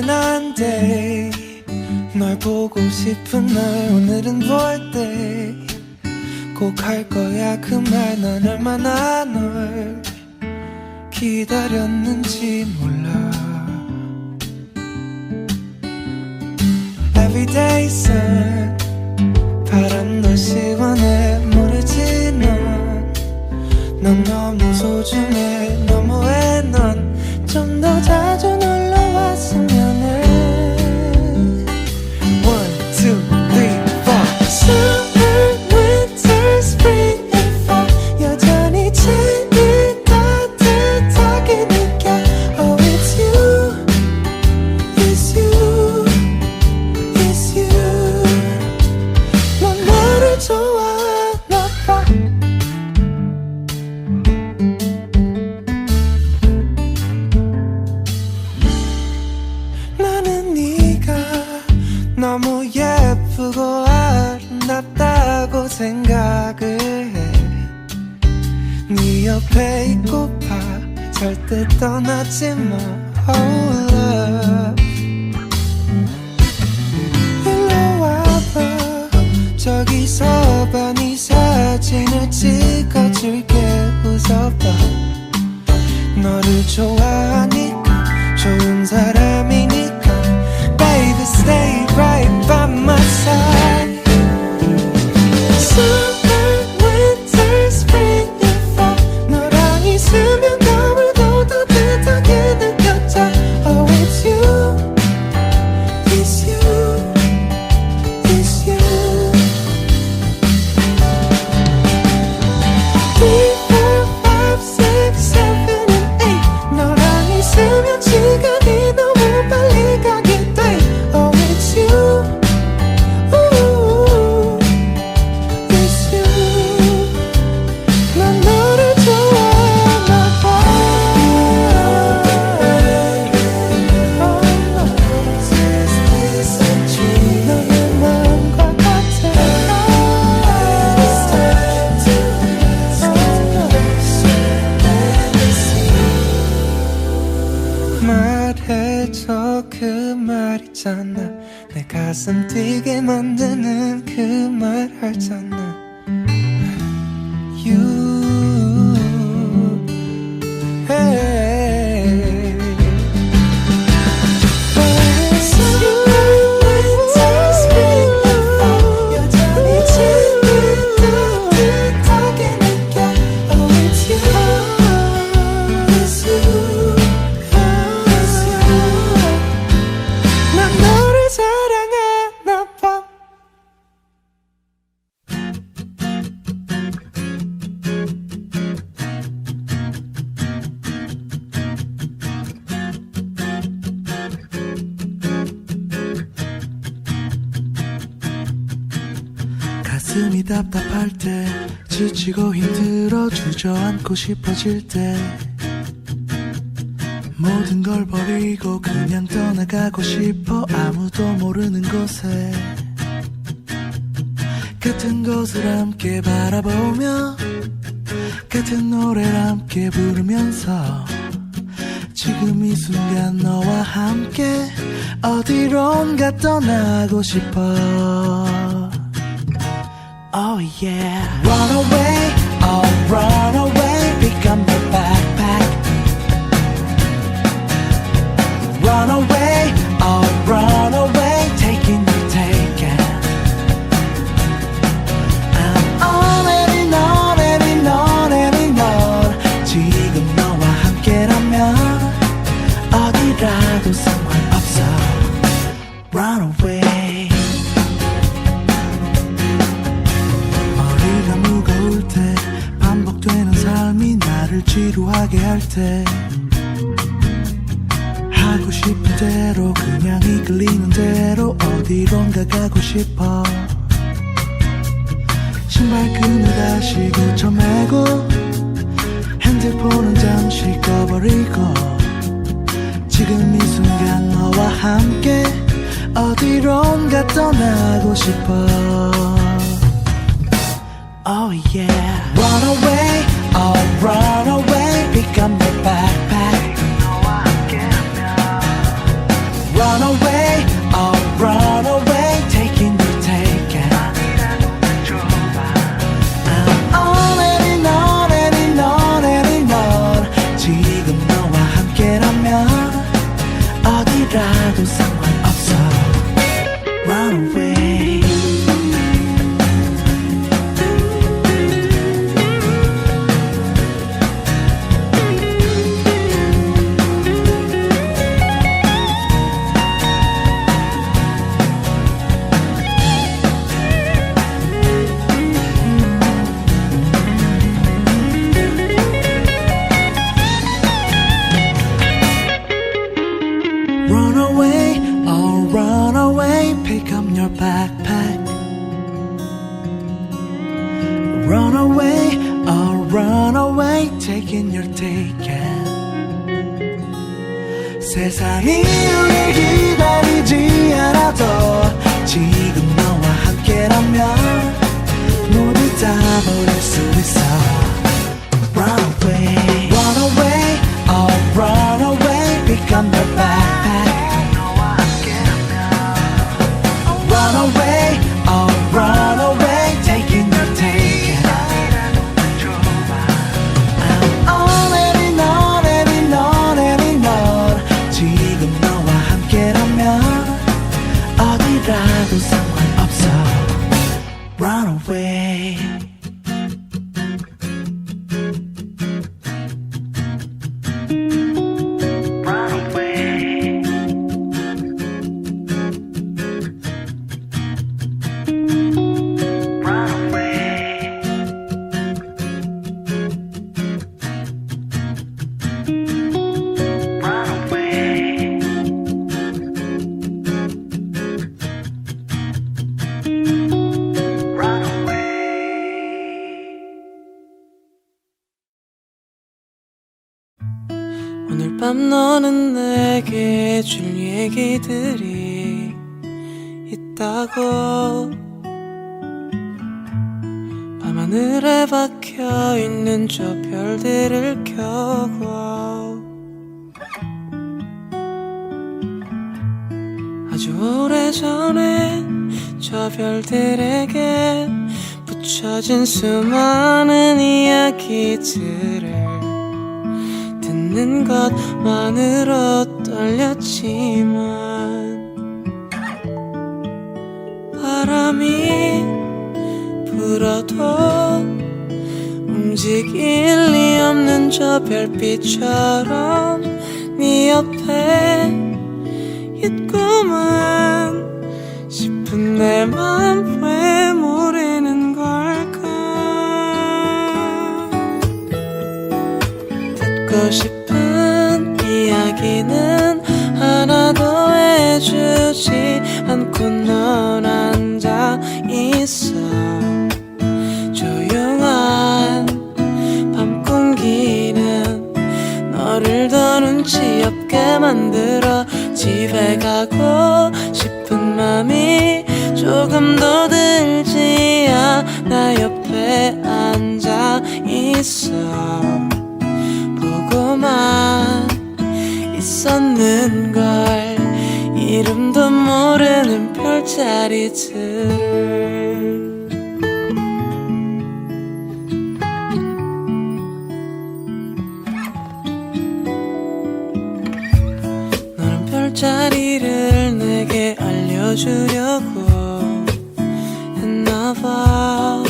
나른한데 널 보고 싶은 날 오늘은 볼 때. 꼭 할 거야 그 말 난 얼마나 널 기다렸는지 몰라. Everyday sun 바람도 시원해. 모르지 넌넌 너무 소중해 생각을 해네 옆에 있고파 절대 떠나지 마. Oh love. 일로 와봐. 저기서 봐네 사진을 찍어줄게. 웃어봐. 너를 좋아하니까 좋은 사람 말해줘 그 말 있잖아. 내 가슴 뛰게 만드는 그 말 알잖아 가슴이 답답할 때 지치고 힘들어 주저앉고 싶어질 때 모든 걸 버리고 그냥 떠나가고 싶어 아무도 모르는 곳에 같은 곳을 함께 바라보며 같은 노래를 함께 부르면서 지금 이 순간 너와 함께 어디론가 떠나고 싶어 Oh yeah. Run away, oh run away Pick up my 이끌리는 대로 어디론가 가고 싶어. 신발끈을 다시 고쳐매고 핸드폰은 잠시 꺼버리고 지금 이 순간 너와 함께 어디론가 떠나고 싶어. Oh yeah. Run away, oh run away. Pick up my backpack. Your quebrados away, taking your ticket. 세상이 우릴 기다리지 않아도 지금 너와 함께라면 모두 다 버릴 수 있어. Run away, run away, oh run away, up your backpack. way. 있다고. 밤하늘에 박혀 있는 저 별들을 켜고. 아주 오래전에 저 별들에게 붙여진 수많은 이야기들을 듣는 것만으로 떨렸지만 불어도 움직일 리 없는 저 별빛처럼 네 옆에 있구만 싶은 내맘 집에 가고 싶은 맘이 조금 더 들지 않아. 옆에 앉아 있어. 보고만 있었는걸 이름도 모르는 별자리들. 너 알려주려고 했나봐.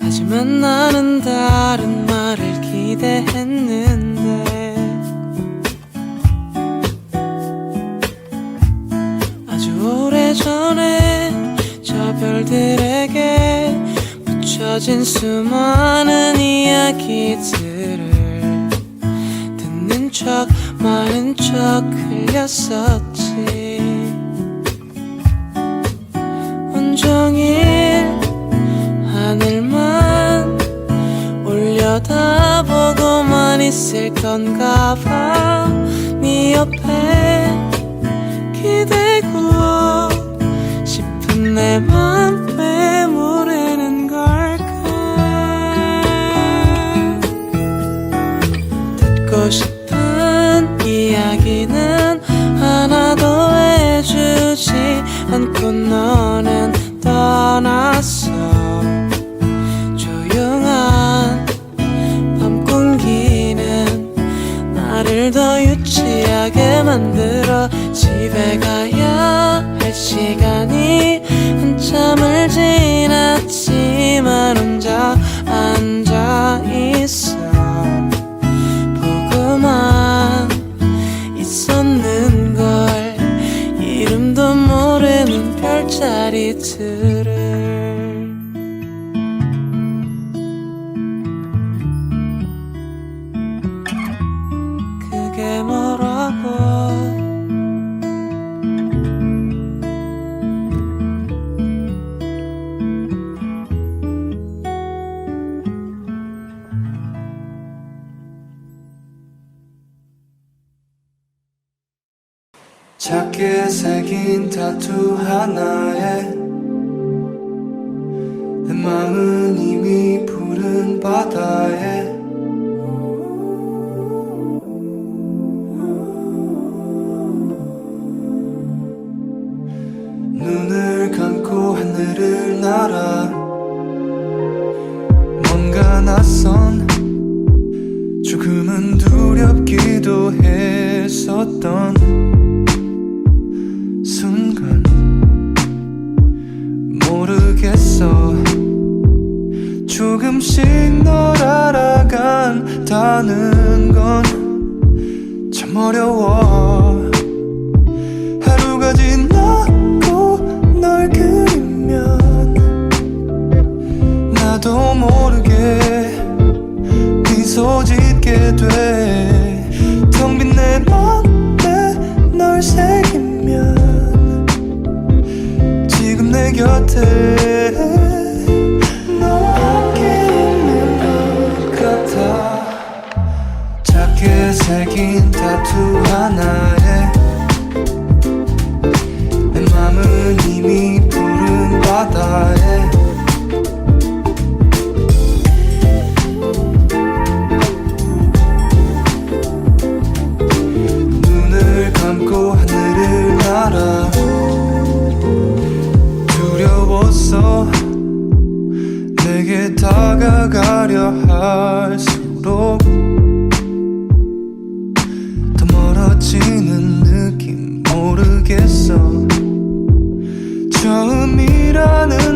하지만 나는 다른 말을 기대했는데 아주 오래전에 저 별들에게 붙여진 수많은 이야기들을 듣는 척 많은 척 흘렸었지. 온종일 하늘만 올려다보고만 있을 건가 봐네 옆에 기대고 싶은 내맘 작게 새긴 타투 하나에 내 마음은 이미 푸른 바다에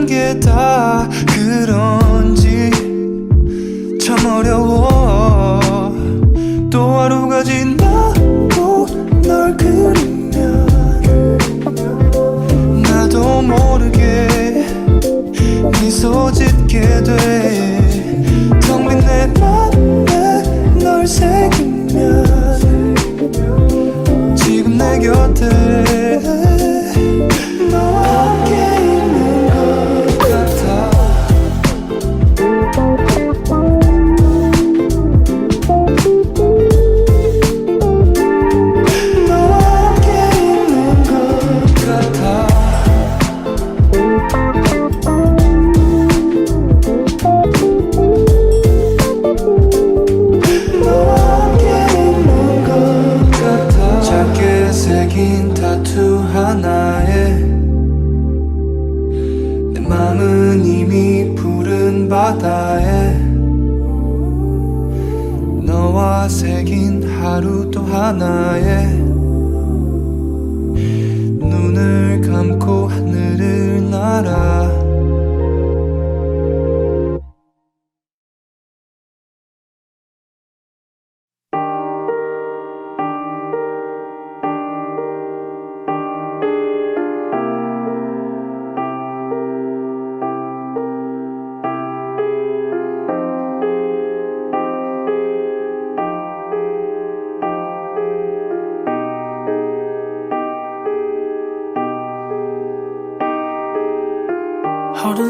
게 다 그런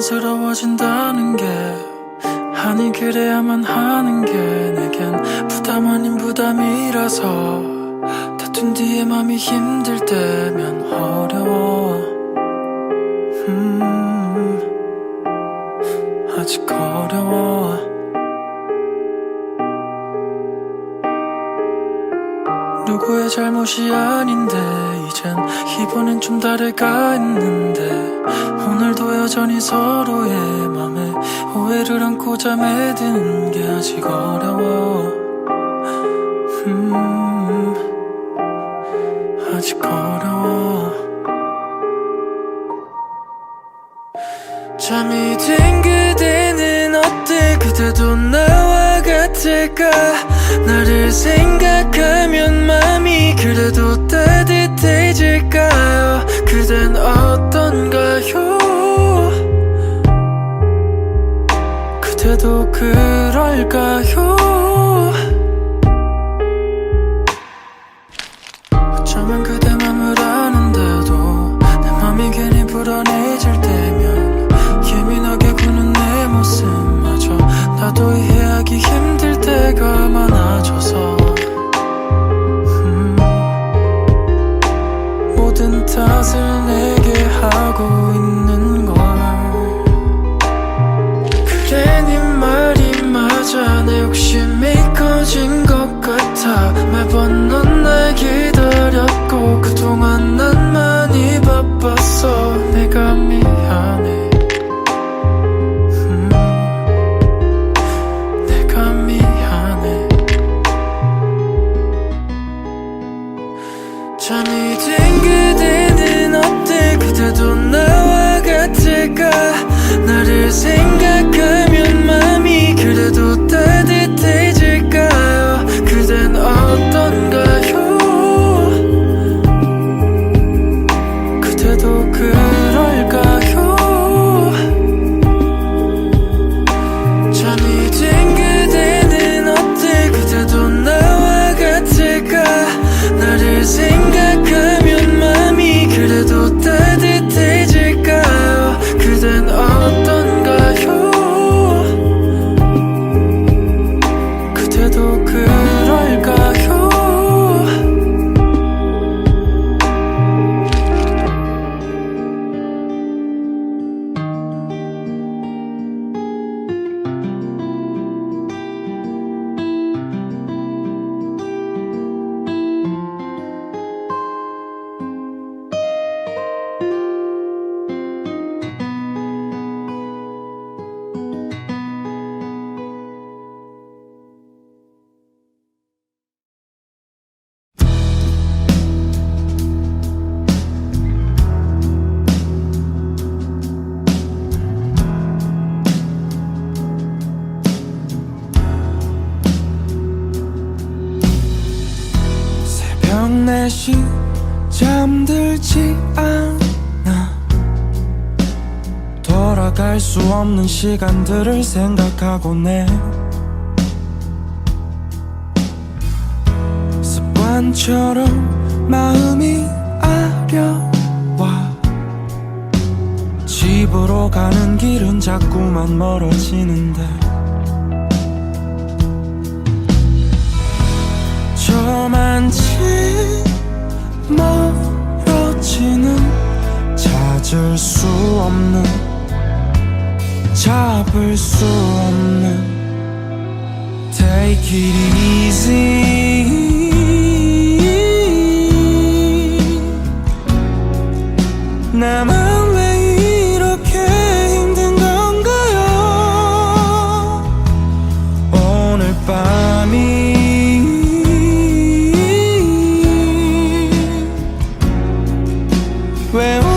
자연스러워진다는 게 아니 그래야만 하는 게 내겐 부담 아닌 부담이라서 다툰 뒤에 맘이 힘들 때면 어려워. 음 아직 어려워. 누구의 잘못이 아닌데 이젠 이번엔 좀 다를까 했는데 오늘도 여전히 서로의 맘에 오해를 안고 잠에 드는 게 아직 어려워. 음 아직 어려워. 잠이 든 그대는 어때? 그대도 나와 같을까? 나를 생각 그댄 어떤가요? 그대도 그럴까요? 없는 시간들을 생각하곤해 습관처럼 마음이 아려와 집으로 가는 길은 자꾸만 멀어지는데 저만치 멀어지는 찾을 수 없는 잡을 수 없는 Take it easy 나만 왜 이렇게 힘든 건가요 오늘 밤이 왜 오?